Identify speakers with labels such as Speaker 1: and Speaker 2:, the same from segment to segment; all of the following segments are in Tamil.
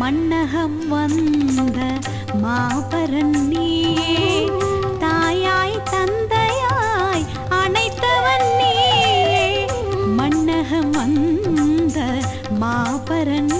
Speaker 1: மன்னகம் வந்த மாபரன் நீயே தாயாய் தந்தையாய் அனைத்தவன் நீயே. மன்னகம் வந்த மாபரன்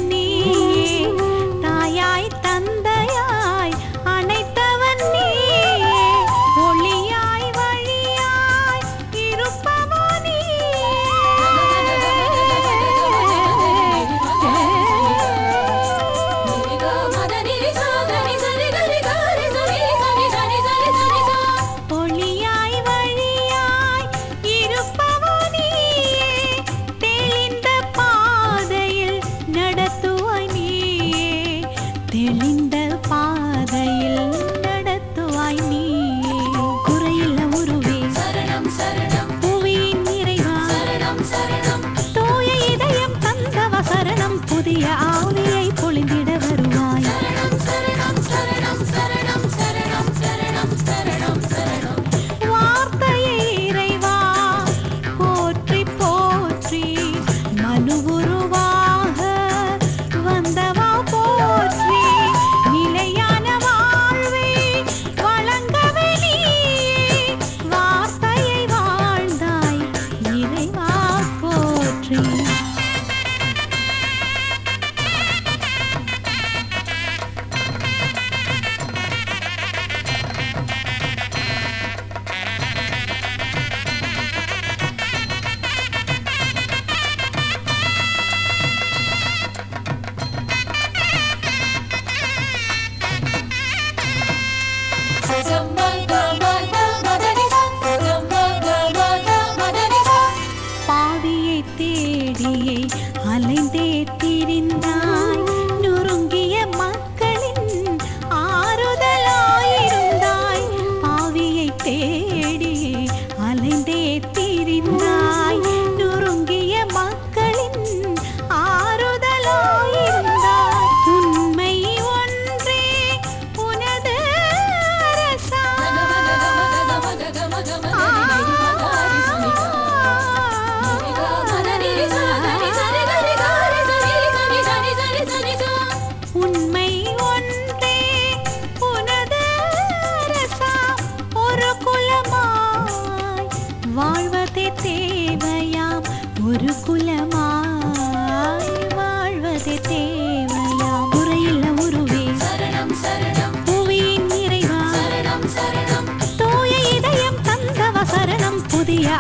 Speaker 1: ஒரு குலமாய் வாழ்வதே தேவையா? முறையில் உருவே. சரணம் சரணம். புவியின் இறைவா சரணம் சரணம். தூய இதயம் தந்தவ சரணம் புதிய